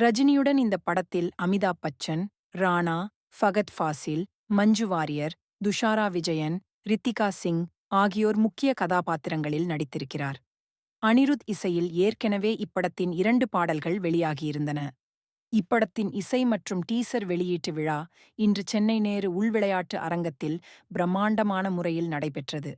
ரஜினியுடன் இந்த படத்தில் அமிதாப் பச்சன் ராணா ஃபகத் ஃபாசில் மஞ்சு வாரியர் துஷாரா விஜயன் ரித்திகா சிங் ஆகியோர் முக்கிய கதாபாத்திரங்களில் நடித்திருக்கிறார். அனிருத் இசையில் ஏற்கனவே இப்படத்தின் இரண்டு பாடல்கள் வெளியாகியிருந்தன. இப்படத்தின் இசை மற்றும் டீசர் வெளியீட்டு விழா இன்று சென்னை நேரு உள்விளையாட்டு அரங்கத்தில் பிரம்மாண்டமான முறையில் நடைபெற்றது.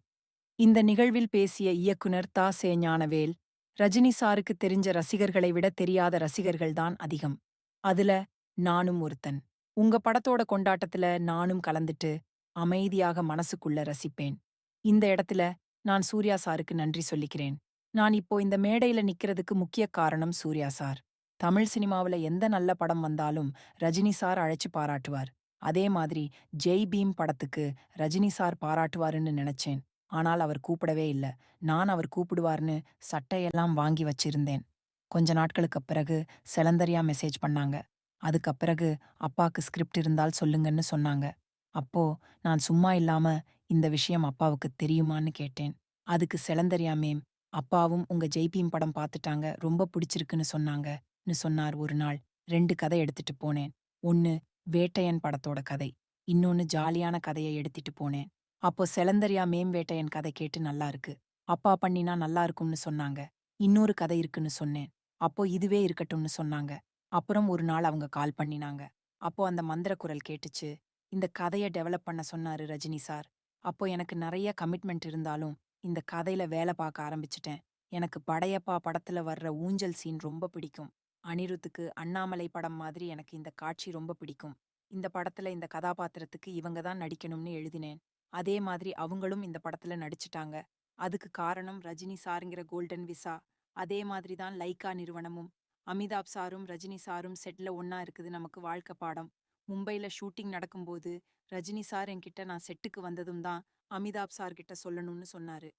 இந்த நிகழ்வில் பேசிய இயக்குனர் தா. சே. ஞானவேல் ரஜினி சாருக்கு தெரிஞ்ச ரசிகர்களை விட தெரியாத ரசிகர்கள்தான் அதிகம். அதுல நானும் ஒருத்தன். உங்க படத்தோட கொண்டாட்டத்துல நானும் கலந்துட்டு அமைதியாக மனசுக்குள்ள ரசிப்பேன். இந்த இடத்துல நான் சூர்யா சாருக்கு நன்றி சொல்லிக்கிறேன். நான் இப்போ இந்த மேடையில நிக்கிறதுக்கு முக்கிய காரணம் சூர்யா சார். தமிழ் சினிமாவுல எந்த நல்ல படம் வந்தாலும் ரஜினி சார் அழைச்சு பாராட்டுவார். அதே மாதிரி ஜெய் பீம் படத்துக்கு ரஜினி சார் பாராட்டுவாருன்னு நினைச்சேன். ஆனால் அவர் கூப்பிடவே இல்ல. நான் அவர் கூப்பிடுவார்னு சட்டையெல்லாம் வாங்கி வச்சிருந்தேன். கொஞ்ச நாட்களுக்கு பிறகு செலந்தரியா மெசேஜ் பண்ணாங்க. அதுக்கு பிறகு அப்பாக்கு ஸ்கிரிப்ட் இருந்தால் சொல்லுங்கன்னு சொன்னாங்க. அப்போ நான் சும்மா இல்லாம இந்த விஷயம் அப்பாவுக்கு தெரியுமான்னு கேட்டேன். அதுக்கு செலந்தரியா மேம் அப்பாவும் உங்க ஜெய்பீம் படம் பார்த்துட்டாங்க. ரொம்ப பிடிச்சிருக்குன்னு சொன்னாங்கன்னு சொன்னார் ஒரு நாள். ரெண்டு கதை எடுத்துட்டு போனேன். ஒன்னு வேட்டையன் படத்தோட கதை. இன்னொன்னு ஜாலியான கதையை எடுத்துட்டு போனேன். அப்போ செலந்தரியா மேம்வேட்டையன் கதை கேட்டு நல்லா இருக்கு. அப்பா பண்ணினா நல்லா இருக்கும்னு சொன்னாங்க. இன்னொரு கதை இருக்குன்னு சொன்னேன். அப்போ இதுவே இருக்கட்டும்னு சொன்னாங்க. அப்புறம் ஒரு நாள் அவங்க கால் பண்ணினாங்க. அப்போ அந்த மந்திர குரல் கேட்டுச்சு. இந்த கதையை டெவலப் பண்ண சொன்னாரு ரஜினி சார். அப்போ எனக்கு நிறைய கமிட்மெண்ட் இருந்தாலும் இந்த கதையில வேலை பார்க்க ஆரம்பிச்சிட்டேன். எனக்கு படையப்பா படத்துல வர்ற ஊஞ்சல் சீன் ரொம்ப பிடிக்கும். அனிருத்துக்கு அண்ணாமலை படம் மாதிரி எனக்கு இந்த காட்சி ரொம்ப பிடிக்கும். இந்த படத்துல இந்த கதாபாத்திரத்துக்கு இவங்க தான் நடிக்கணும்னு எழுதினேன். அதே மாதிரி அவங்களும் இந்த படத்துல நடிச்சிட்டாங்க. அதுக்கு காரணம் ரஜினி சாருங்கிற கோல்டன் விசா அதே மாதிரி தான் லைக்கா நிறுவனமும். அமிதாப் சாரும் ரஜினி சாரும் செட்ல ஒன்னா இருக்குது நமக்கு வாழ்க்கை பாடம். மும்பைல ஷூட்டிங் நடக்கும்போது ரஜினி சார் என்கிட்ட நான் செட்டுக்கு வந்ததும் தான் அமிதாப் சார் கிட்ட சொல்லணும்னு சொன்னாரு.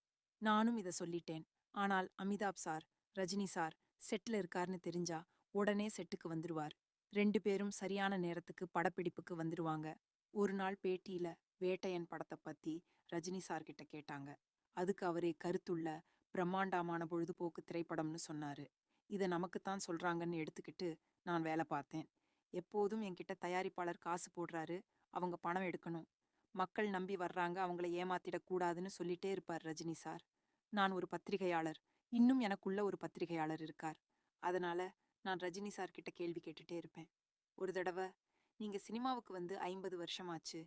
நானும் இத சொல்லிட்டேன். ஆனால் அமிதாப் சார் ரஜினி சார் செட்ல இருக்காருன்னு தெரிஞ்சா உடனே செட்டுக்கு வந்துருவார். ரெண்டு பேரும் சரியான நேரத்துக்கு படப்பிடிப்புக்கு வந்துருவாங்க. ஒரு நாள் பேட்டியில வேட்டையன் படத்தை பத்தி ரஜினி சார் கிட்ட கேட்டாங்க. அதுக்கு அவரே கருத்துள்ள பிரம்மாண்டமான பொழுதுபோக்கு திரைப்படம்னு சொன்னாரு. இதை நமக்குத்தான் சொல்றாங்கன்னு எடுத்துக்கிட்டு நான் வேலை பார்த்தேன். எப்போதும் என்கிட்ட தயாரிப்பாளர் காசு போடுறாரு அவங்க பணம் எடுக்கணும். மக்கள் நம்பி வர்றாங்க அவங்கள ஏமாத்திடக்கூடாதுன்னு சொல்லிட்டே இருப்பார் ரஜினி சார். நான் ஒரு பத்திரிகையாளர். இன்னும் எனக்குள்ள ஒரு பத்திரிகையாளர் இருக்கார். அதனால நான் ரஜினி சார் கிட்ட கேள்வி கேட்டுட்டே இருப்பேன். ஒரு தடவை நீங்க சினிமாவுக்கு வந்து ஐம்பது வருஷமாச்சு.